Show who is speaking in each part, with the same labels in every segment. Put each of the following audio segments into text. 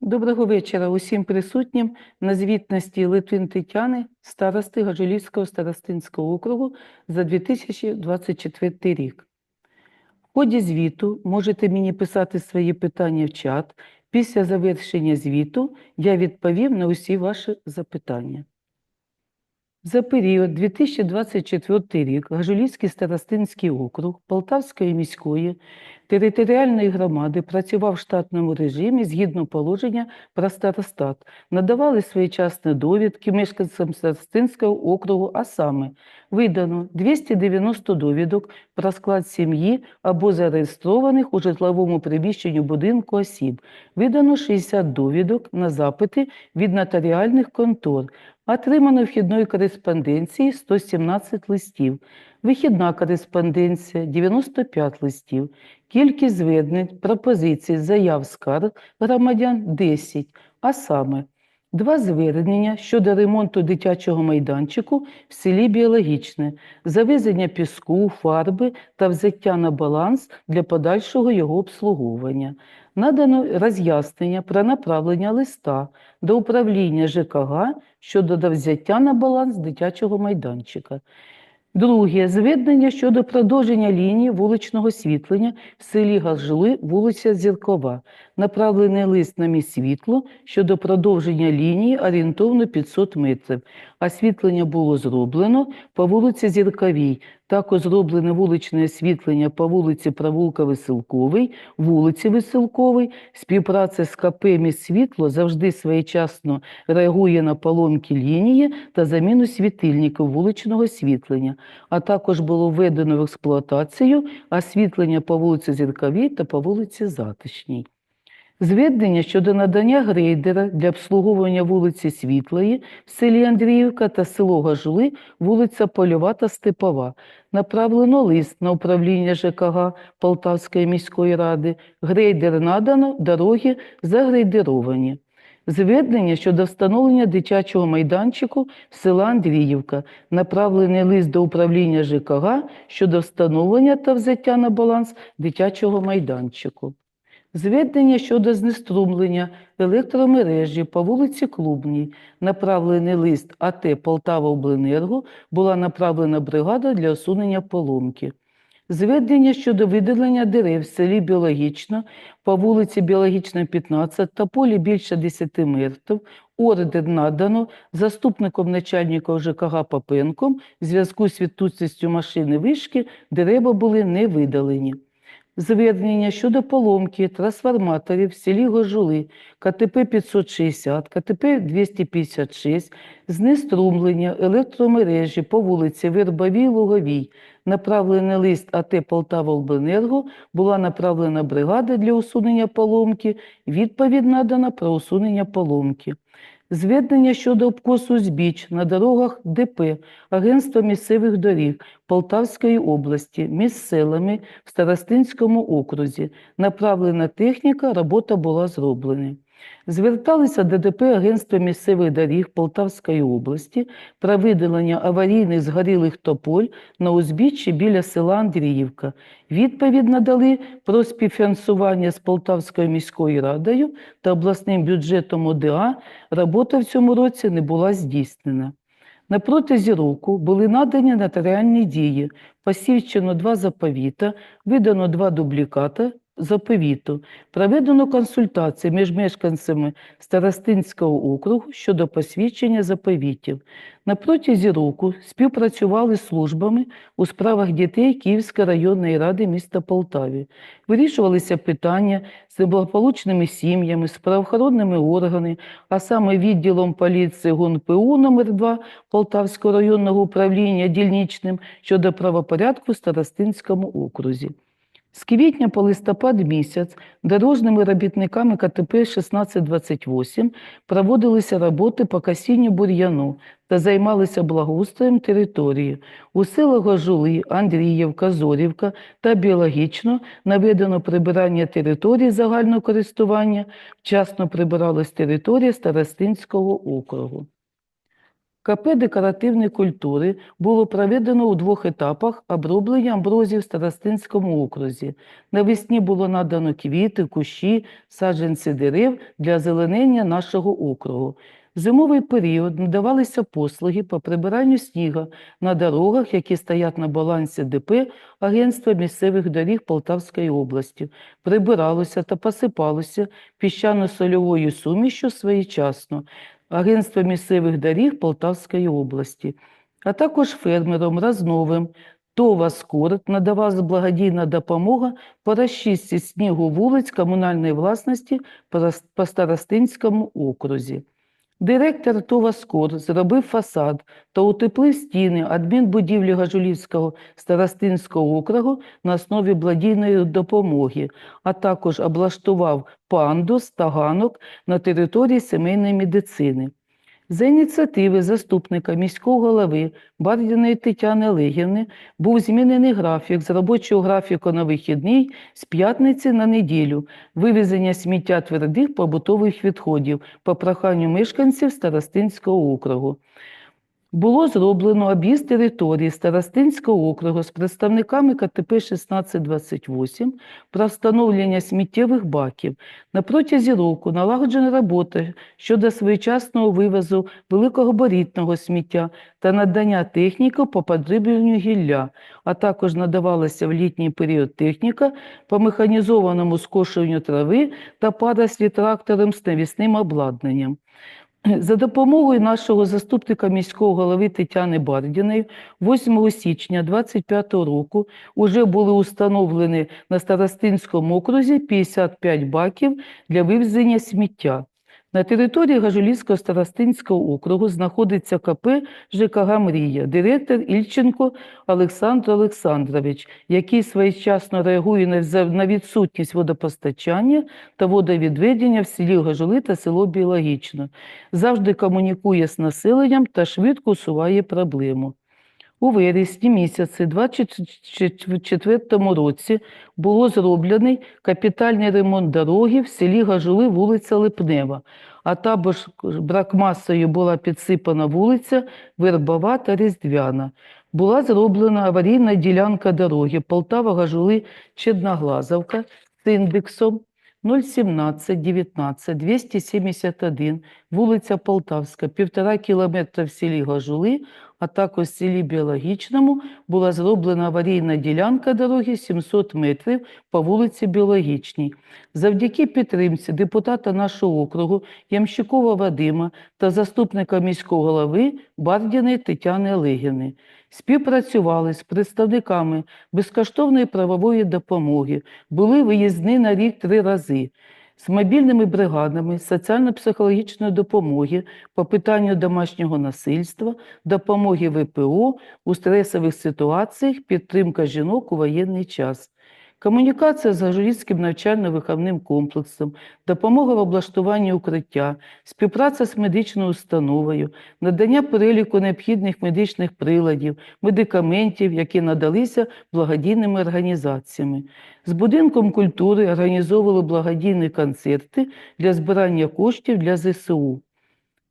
Speaker 1: Доброго вечора усім присутнім на звітності Литвин Тетяни, старости Гажулівського старостинського округу за 2024 рік. В ході звіту можете мені писати свої питання в чат. Після завершення звіту я відповім на усі ваші запитання. За період 2024 рік Гажулівський старостинський округ Полтавської міської територіальної громади працював в штатному режимі згідно положення про старостат, надавали своєчасні довідки мешканцям старостинського округу, а саме видано 290 довідок про склад сім'ї або зареєстрованих у житловому приміщенні будинку осіб, видано 60 довідок на запити від нотаріальних контор, Отримано вхідної кореспонденції 117 листів, вихідна кореспонденція 95 листів, кількість звернень, пропозицій, заяв скарг громадян 10, а саме два звернення щодо ремонту дитячого майданчику в селі Біологічне, завезення піску, фарби та взяття на баланс для подальшого його обслуговування. Надано роз'яснення про направлення листа до управління ЖКГ щодо взяття на баланс дитячого майданчика. Друге зведення щодо продовження лінії вуличного світлення в селі Гаржли, вулиця Зіркова. Направлений лист на міськсвітло щодо продовження лінії орієнтовно 500 метрів. Освітлення було зроблено по вулиці Зірковій. Також зроблене вуличне освітлення по вулиці Провулка Веселковий, вулиці Веселковий. Співпраця з КП «Міськсвітло» завжди своєчасно реагує на поломки лінії та заміну світильників вуличного освітлення, а також було введено в експлуатацію освітлення по вулиці Зірковій та по вулиці Затишній. Зведення щодо надання грейдера для обслуговування вулиці Світлої в селі Андріївка та село Гажули, вулиця Польова та Степова. Направлено лист на управління ЖКГ Полтавської міської ради. Грейдер надано, дороги загрейдеровані. Зведення щодо встановлення дитячого майданчику села Андріївка. Направлений лист до управління ЖКГ щодо встановлення та взяття на баланс дитячого майданчику. Зведення щодо знеструмлення електромережі по вулиці Клубній. Направлений лист АТ Полтава Обленерго була направлена бригада для усунення поломки. Зведення щодо видалення дерев в селі Біологічно по вулиці Біологічна, 15 та полі більше 10 метрів. Ордер надано заступником начальника ЖКГ Попенком в зв'язку з відсутністю машини вишки дерева були не видалені. Звернення щодо поломки трансформаторів в селі Гожули КТП 560, КТП 256, знеструмлення електромережі по вулиці Вербовій Луговій. Направлений лист АТ Полтава Обленерго була направлена бригада для усунення поломки. Відповідь надана про усунення поломки. Зведення щодо обкосу узбіч на дорогах ДП Агентства місцевих доріг Полтавської області між селами в Старостинському окрузі. Направлена техніка, робота була зроблена. Зверталися до ДП Агентства місцевих доріг Полтавської області про видалення аварійних згорілих тополь на узбіччі біля села Андріївка. Відповідь надали про співфінансування з Полтавською міською радою та обласним бюджетом ОДА. Робота в цьому році не була здійснена. На протязі року були надані нотаріальні дії, посівчено два заповіта, видано два дубліката заповіту, проведено консультації між мешканцями Старостинського округу щодо посвідчення заповітів. На протязі року співпрацювали з службами у справах дітей Київської районної ради міста Полтаві. Вирішувалися питання з неблагополучними сім'ями, з правоохоронними органами, а саме відділом поліції ГУНПУ номер 2 Полтавського районного управління дільничним щодо правопорядку в Старостинському окрузі. З квітня по листопад місяць дорожніми робітниками КТП 1628 проводилися роботи по касінню бур'яну та займалися благоустроєм території. У селах Гожули, Андріївка, Зорівка та Біологічно наведено прибирання території загального користування, вчасно прибиралась територія Старостинського округу. КП декоративної культури було проведено у двох етапах оброблення амброзії в Старостинському окрузі. Навесні було надано квіти, кущі, саджанці дерев для озеленення нашого округу. В зимовий період надавалися послуги по прибиранню сніга на дорогах, які стоять на балансі ДП Агентства місцевих доріг Полтавської області. Прибиралося та посипалося піщано-сольовою сумішю своєчасно. Агентство місцевих доріг Полтавської області, а також фермером Разновим. ТОВА «Скорт» надавалась благодійна допомога по розчистці снігу вулиць комунальної власності по Старостинському окрузі. Директор ТОВА «Скорт» зробив фасад та утеплив стіни адмінбудівлі Гажулівського Старостинського округу на основі благодійної допомоги, а також облаштував пандус та ганок на території сімейної медицини. За ініціативи заступника міського голови Бардіної Тетяни Легівни був змінений графік з робочого графіку на вихідний з п'ятниці на неділю, вивезення сміття твердих побутових відходів по проханню мешканців Старостинського округу. Було зроблено об'їзд території Старостинського округу з представниками КТП 1628 про встановлення сміттєвих баків. На протязі року налагоджена робота щодо своєчасного вивозу великогабаритного сміття та надання техніки по подрібленню гілля, а також надавалася в літній період техніка по механізованому скошуванню трави та парослі трактором з навісним обладнанням. За допомогою нашого заступника міського голови Тетяни Бардіної 8 січня 2025 року вже були установлені на Старостинському окрузі 55 баків для вивезення сміття. На території Гажулівського Старостинського округу знаходиться КП ЖКГ «Мрія», директор Ільченко Олександр Олександрович, який своєчасно реагує на відсутність водопостачання та водовідведення в селі Гажули та село Біологічне завжди комунікує з населенням та швидко усуває проблему. У вересні місяці 2024 році було зроблений капітальний ремонт дороги в селі Гажули, вулиця Липнева, а також бракмасою була підсипана вулиця Вербова та Різдвяна. Була зроблена аварійна ділянка дороги Полтава-Гажули Черноглазовка з індексом 017 19 271, вулиця Полтавська, півтора кілометра в селі Гажули, а також селі Біологічному була зроблена аварійна ділянка дороги 700 метрів по вулиці Біологічній. Завдяки підтримці депутата нашого округу Ямщикова Вадима та заступника міського голови Бардіної Тетяни Олегівни співпрацювали з представниками безкоштовної правової допомоги, були виїзні на рік три рази з мобільними бригадами соціально-психологічної допомоги по питанню домашнього насильства, допомоги ВПО у стресових ситуаціях, підтримка жінок у воєнний час. Комунікація з Гажурівським навчально-виховним комплексом, допомога в облаштуванні укриття, співпраця з медичною установою, надання переліку необхідних медичних приладів, медикаментів, які надалися благодійними організаціями. З будинком культури організовували благодійні концерти для збирання коштів для ЗСУ.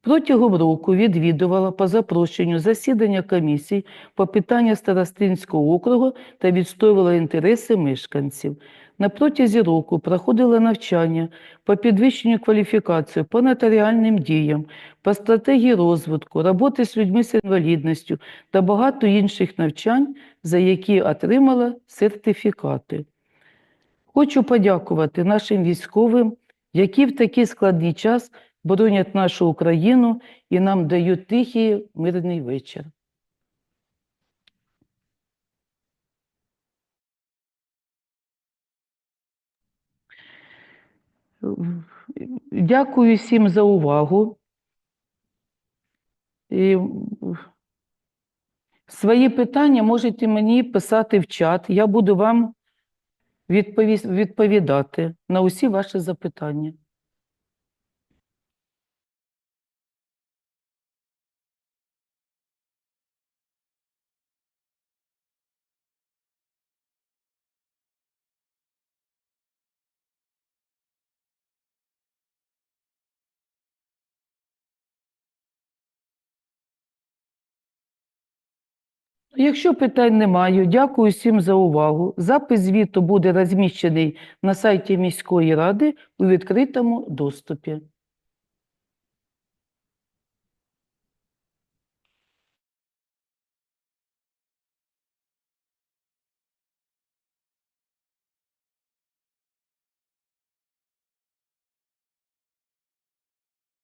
Speaker 1: Протягом року відвідувала по запрошенню засідання комісій по питання Старостинського округу та відстоювала інтереси мешканців. На протязі року проходила навчання по підвищенню кваліфікації по нотаріальним діям, по стратегії розвитку, роботи з людьми з інвалідністю та багато інших навчань, за які отримала сертифікати. Хочу подякувати нашим військовим, які в такий складний час боронять нашу Україну і нам дають тихий мирний вечір. Дякую всім за увагу. І свої питання можете мені писати в чат. Я буду вам відповідати на усі ваші запитання. Якщо питань немає, дякую всім за увагу. Запис звіту буде розміщений на сайті міської ради у відкритому доступі.